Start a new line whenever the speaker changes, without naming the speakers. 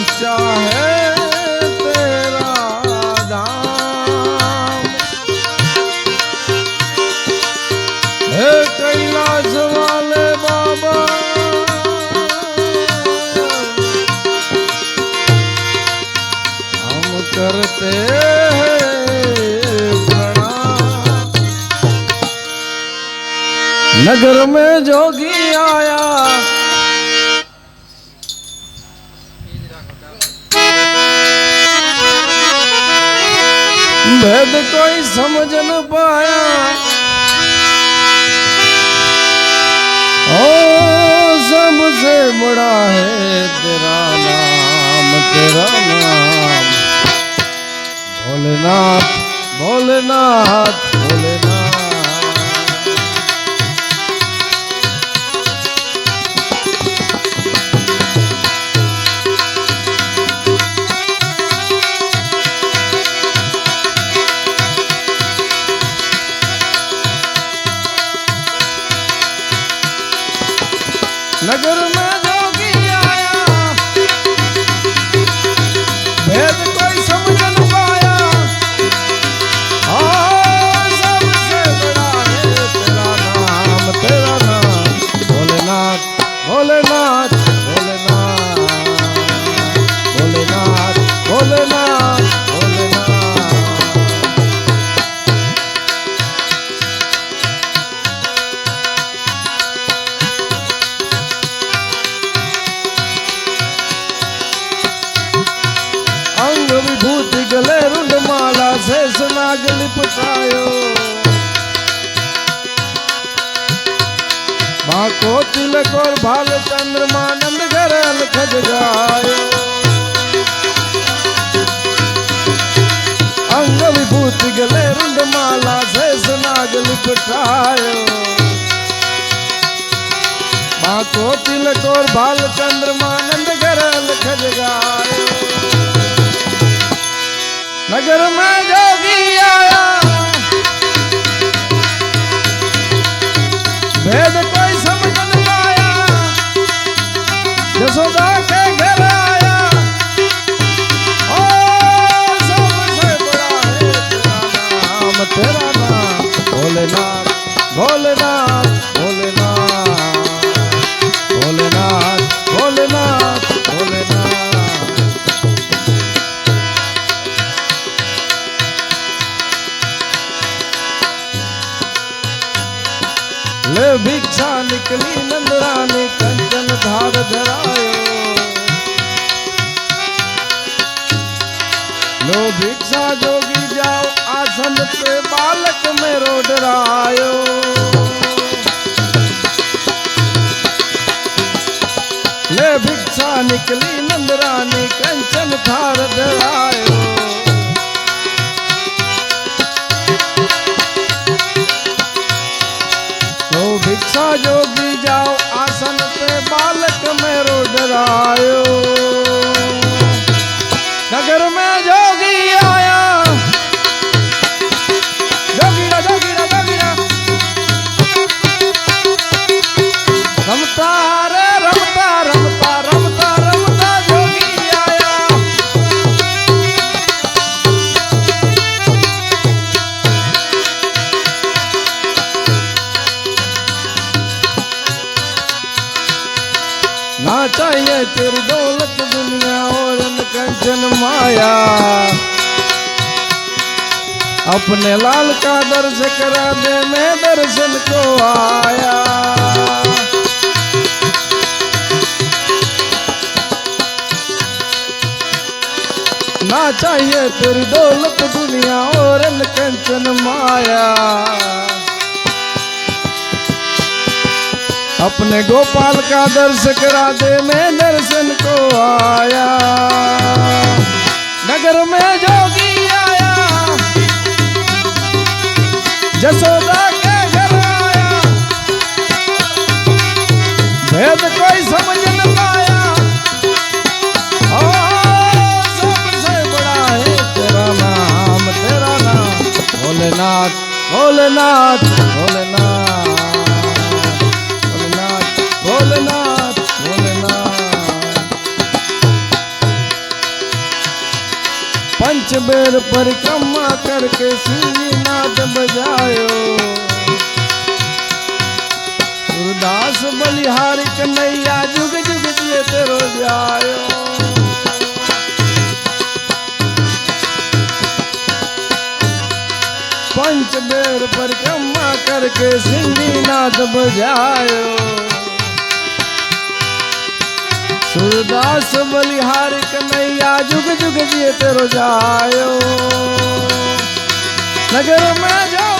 ऊँचा है तेरा दाम बाबा। हम करते नगर में जोगी आया बड़ा है तेरा नाम तेरा नाम। भोलेनाथ भोलेनाथ भोलेनाथ। विभूति गले रुंड माला शेष नाग लिपटायो बाको तिलक और भाल चंद्रमा नंद घर अलख जगायो अंग विभूति गले रुंड माला, शेष नाग भिक्षा निकली नंदरानी कंचन धार धरायो लो भिक्षा जोगी जाओ, आसन पे बालक में ले आयो तेरी दौलत दुनिया और कंचन माया अपने लाल का दर्श करा दे मैं दर्शन को आया। ना चाहिए तेरी दौलत दुनिया और कंचन माया अपने गोपाल का दर्श करा दे मैं भोलेनाथ भोलेनाथ भोलेनाथ भोलेनाथ भोलेनाथ भोलेनाथ। पंच बेर परिक्रमा करके श्रीनाथ बजायो कन्हैया जुग जुग पंच बेर परिक्रमा करके सिंधी नाथ बजायो। सूरदास बलिहार कन्हैया जुग जुग नगर में जाओ